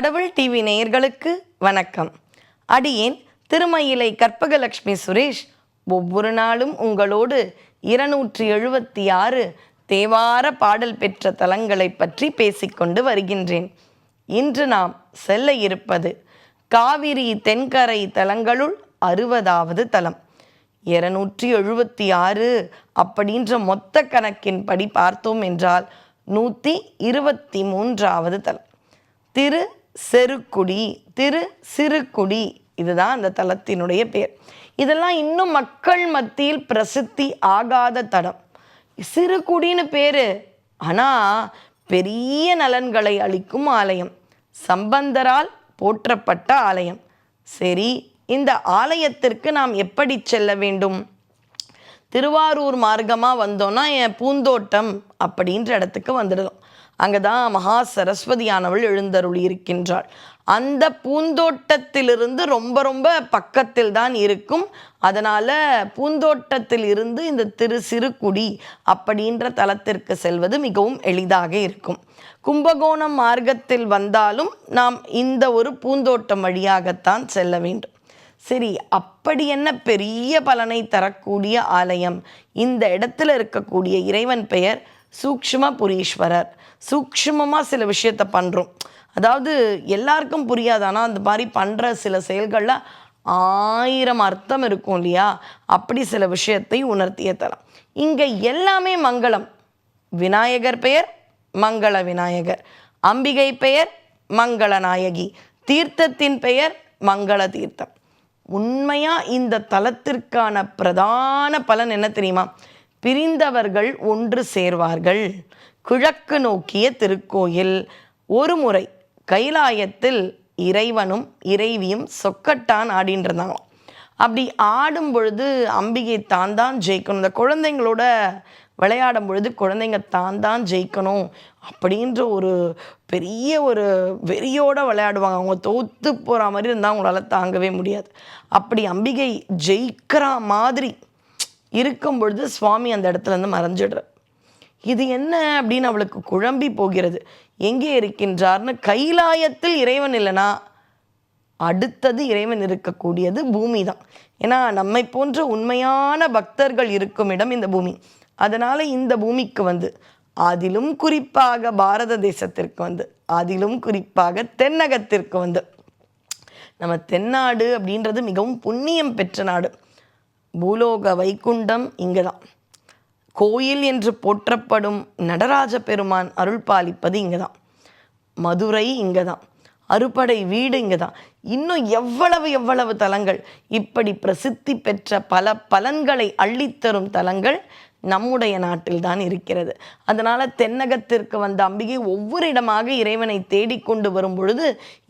கடவுள் டிவி நேயர்களுக்கு வணக்கம். அடியேன் திருமயிலை கற்பகலட்சுமி சுரேஷ் ஒவ்வொரு நாளும் உங்களோடு இருநூற்றி எழுபத்தி ஆறு தேவார பாடல் பெற்ற தலங்களை பற்றி பேசிக்கொண்டு வருகின்றேன். இன்று நாம் செல்ல இருப்பது காவிரி தென்கரை தலங்களுள் அறுபதாவது தலம். இருநூற்றி எழுபத்தி ஆறு அப்படின்ற மொத்த கணக்கின்படி பார்த்தோம் என்றால் நூற்றி இருபத்தி மூன்றாவது தலம். திரு செருக்குடி திரு சிறுகுடி இதுதான் அந்த தலத்தினுடைய பேர். இதெல்லாம் இன்னும் மக்கள் மத்தியில் பிரசித்தி ஆகாத தடம். சிறுகுடின்னு பேரு. ஆனால் பெரிய நலன்களை அளிக்கும் ஆலயம். சம்பந்தரால் போற்றப்பட்ட ஆலயம். சரி இந்த ஆலயத்திற்கு நாம் எப்படி செல்ல வேண்டும்? திருவாரூர் மார்க்கமாக வந்தோன்னா என் பூந்தோட்டம் அப்படின்ற இடத்துக்கு வந்துடுதோம். அங்கே தான் மகா சரஸ்வதியானவள் எழுந்தருளி இருக்கின்றாள். அந்த பூந்தோட்டத்திலிருந்து ரொம்ப ரொம்ப பக்கத்தில் தான் இருக்கும். அதனால் பூந்தோட்டத்தில் இருந்து இந்த திரு சிறுகுடி அப்படின்ற தலத்திற்கு செல்வது மிகவும் எளிதாக இருக்கும். கும்பகோணம் மார்க்கத்தில் வந்தாலும் நாம் இந்த ஒரு பூந்தோட்டம் வழியாகத்தான் செல்ல வேண்டும். சரி அப்படி என்ன பெரிய பலனை தரக்கூடிய ஆலயம்? இந்த இடத்துல இருக்கக்கூடிய இறைவன் பெயர் சூக்ஷ்ம புரீஸ்வரர். சூக்ஷ்மமாக சில விஷயத்த பண்ணுறோம் அதாவது எல்லாருக்கும் புரியாது. ஆனால் அந்த மாதிரி பண்ணுற சில செயல்களில் ஆயிரம் அர்த்தம் இருக்கும் இல்லையா? அப்படி சில விஷயத்தை உணர்த்திய தரலாம். இங்கே எல்லாமே மங்களம். விநாயகர் பெயர் மங்கள விநாயகர். அம்பிகை பெயர் மங்கள நாயகி. தீர்த்தத்தின் பெயர் மங்கள தீர்த்தம். உண்மையாக இந்த தலத்திற்கான பிரதான பலன் என்ன தெரியுமா? பிரிந்தவர்கள் ஒன்று சேர்வார்கள். கிழக்கு நோக்கிய திருக்கோயில். ஒரு முறை கைலாயத்தில் இறைவனும் இறைவியும் சொக்கட்டான் ஆடின்னு இருந்தாங்களாம் அப்படி ஆடும் பொழுது அம்பிகை தான் தான் ஜெயிக்கணும். இந்த குழந்தைங்களோட விளையாடும் பொழுது குழந்தைங்க தான் தான் ஜெயிக்கணும் அப்படின்ற ஒரு பெரிய ஒரு வெறியோடு விளையாடுவாங்க. அவங்க தோத்து போகிற மாதிரி இருந்தால் அவங்களால தாங்கவே முடியாது. அப்படி அம்பிகை ஜெயிக்கிற மாதிரி இருக்கும் பொழுது சுவாமி அந்த இடத்துல இருந்து மறைஞ்சிடுற இது என்ன அப்படின்னு அவளுக்கு குழம்பி போகிறது. எங்கே இருக்கின்றார்னு கைலாயத்தில் இறைவன் இல்லைனா அடுத்தது இறைவன் இருக்கக்கூடியது பூமி தான் ஏன்னா நம்மை போன்ற உண்மையான பக்தர்கள் இருக்கும் இடம் இந்த பூமி. அதனால் இந்த பூமிக்கு வந்து அதிலும் குறிப்பாக பாரத தேசத்திற்கு வந்து அதிலும் குறிப்பாக தென்னகத்திற்கு வந்து. நம்ம தென்னாடு அப்படின்றது மிகவும் புண்ணியம் பெற்ற நாடு. பூலோக வைகுண்டம் இங்கே தான் கோயில் என்று போற்றப்படும் நடராஜ பெருமான் அருள் பாலிப்பது இங்கே தான் மதுரை இங்கே தான் அறுபடை வீடு இங்கே தான் இன்னும் எவ்வளவு எவ்வளவு தலங்கள்? இப்படி பிரசித்தி பெற்ற பல பலன்களை அள்ளித்தரும் தலங்கள் நம்முடைய நாட்டில் தான் இருக்கிறது. அதனால் தென்னகத்திற்கு வந்த அம்பிகை ஒவ்வொரு இடமாக இறைவனை தேடிக்கொண்டு வரும் பொழுது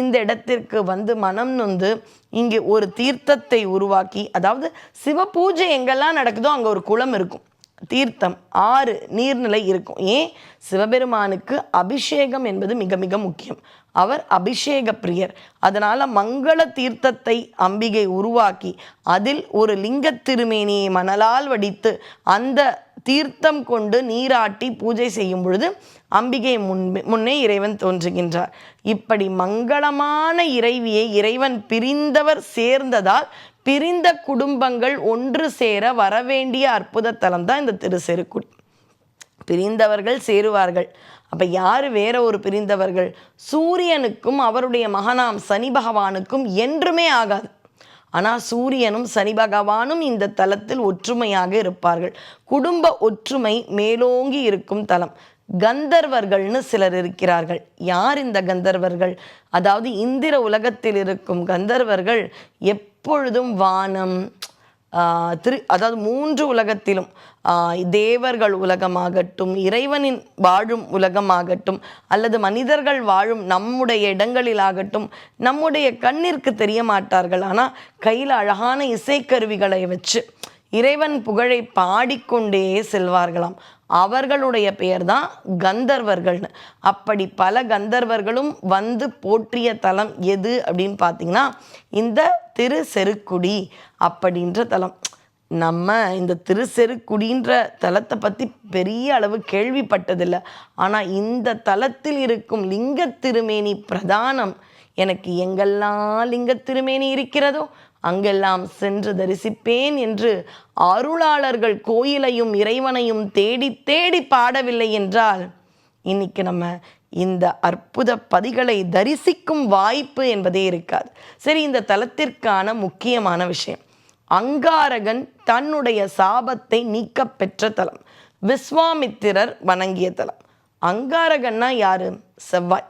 இந்த இடத்திற்கு வந்து மனம் நொந்து இங்கே ஒரு தீர்த்தத்தை உருவாக்கி அதாவது சிவ பூஜை எங்கெல்லாம் நடக்குதோ அங்கே ஒரு குளம் இருக்கும். தீர்த்தம் ஆறு நீர்நிலை இருக்கும். ஏன்? சிவபெருமானுக்கு அபிஷேகம் என்பது மிக மிக முக்கியம். அவர் அபிஷேக பிரியர். அதனால் மங்கள தீர்த்தத்தை அம்பிகை உருவாக்கி அதில் ஒரு லிங்கத் திருமேனியை மணலால் வடித்து அந்த தீர்த்தம் கொண்டு நீராட்டி பூஜை செய்யும் பொழுது அம்பிகை முன் முன்னே இறைவன் தோன்றுகின்றார். இப்படி மங்களமான இறைவியை இறைவன் பிரிந்தவர் சேர்ந்ததால் பிரிந்த குடும்பங்கள் ஒன்று சேர வரவேண்டிய அற்புத தலம் தான் இந்த திருசெருக்குடி. பிரிந்தவர்கள் சேருவார்கள். அப்போ யார் வேற ஒரு பிரிந்தவர்கள்? சூரியனுக்கும் அவருடைய மகனாம் சனி பகவானுக்கும் என்றுமே ஆகாது. ஆனால் சூரியனும் சனி பகவானும் இந்த தலத்தில் ஒற்றுமையாக இருப்பார்கள். குடும்ப ஒற்றுமை மேலோங்கி இருக்கும் தலம். கந்தர்வர்கள்னு சிலர் இருக்கிறார்கள். யார் இந்த கந்தர்வர்கள்? அதாவது இந்திர உலகத்தில் இருக்கும் கந்தர்வர்கள் எப்பொழுதும் வானம் ஆஹ் திரு அதாவது மூன்று உலகத்திலும் ஆஹ் தேவர்கள் உலகமாகட்டும் இறைவனின் வாழும் உலகமாகட்டும் அல்லது மனிதர்கள் வாழும் நம்முடைய இடங்களிலாகட்டும் நம்முடைய கண்ணிற்கு தெரிய மாட்டார்கள் ஆனால் கையில் அழகான இசைக்கருவிகளை வச்சு இறைவன் புகழை பாடிக்கொண்டே செல்வார்களாம். அவர்களுடைய பெயர் தான் கந்தர்வர்கள்னு. அப்படி பல கந்தர்வர்களும் வந்து போற்றிய தலம் எது அப்படின்னு பார்த்தீங்கன்னா இந்த திரு செருக்குடி அப்படின்ற தலம். நம்ம இந்த திருசெருக்குடின்ற தலத்தை பற்றி பெரிய அளவு கேள்விப்பட்டதில்லை. ஆனால் இந்த தலத்தில் இருக்கும் லிங்க திருமேனி பிரதானம் எனக்கு எங்கெல்லாம் லிங்க திருமேனி இருக்கிறதோ அங்கெல்லாம் சென்று தரிசிப்பேன் என்று அருளாளர்கள் கோயிலையும் இறைவனையும் தேடி தேடி பாடவில்லை என்றால் இன்னைக்கு நம்ம இந்த அற்புத பதிகளை தரிசிக்கும் வாய்ப்பு என்பதே இருக்காது. சரி இந்த தலத்திற்கான முக்கியமான விஷயம் அங்காரகன் தன்னுடைய சாபத்தை நீக்க பெற்ற தலம் விஸ்வாமித்திரர் வணங்கிய தலம். அங்காரகன்னா யாரு? செவ்வாய்.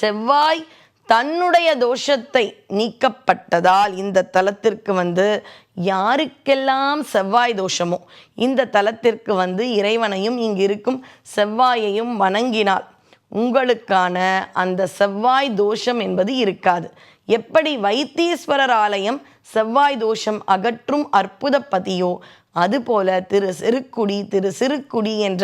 செவ்வாய் தன்னுடைய தோஷத்தை நீக்கப்பட்டதால் இந்த தலத்திற்கு வந்து யாருக்கெல்லாம் செவ்வாய் தோஷமோ இந்த தலத்திற்கு வந்து இறைவனையும் இங்கு இருக்கும் செவ்வாயையும் வணங்கினால் உங்களுக்கான அந்த செவ்வாய் தோஷம் என்பது இருக்காது. எப்படி வைத்தீஸ்வரர் ஆலயம் செவ்வாய் தோஷம் அகற்றும் அற்புத பதியோ அதுபோல திரு சிறுக்குடி திரு சிறுக்குடி என்ற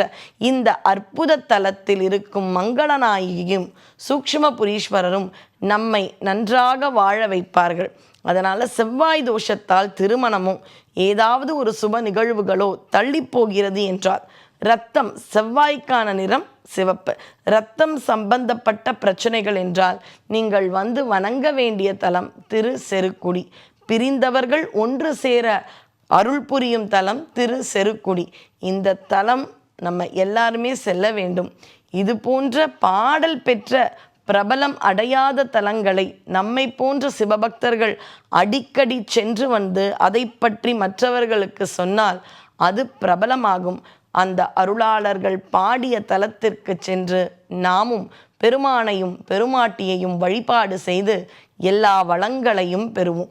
இந்த அற்புத தலத்தில் இருக்கும் மங்களநாயகியும் சூக்ஷ்ம புரீஸ்வரரும் நம்மை நன்றாக வாழ வைப்பார்கள். அதனால் செவ்வாய் தோஷத்தால் திருமணமும் ஏதாவது ஒரு சுப நிகழ்வுகளோ தள்ளி போகிறது என்றால் ரத்தம் செவ்வாய்க்கான நிறம் சிவப்பு. ரத்தம் சம்பந்தப்பட்ட பிரச்சனைகள் என்றால் நீங்கள் வந்து வணங்க வேண்டிய தலம் திரு செருக்குடி பிரிந்தவர்கள் ஒன்று சேர அருள் புரியும் தலம் திரு செருக்குடி. இந்த தலம் நம்ம எல்லாருமே செல்ல வேண்டும். இது போன்ற பாடல் பெற்ற பிரபலம் அடையாத தலங்களை நம்மை போன்ற சிவபக்தர்கள் அடிக்கடி சென்று வந்து அதை பற்றி மற்றவர்களுக்கு சொன்னால் அது பிரபலமாகும். அந்த அருளாளர்கள் பாடிய தலத்திற்கு சென்று நாமும் பெருமானையும் பெருமாட்டியையும் வழிபாடு செய்து எல்லா வளங்களையும் பெறுவோம்.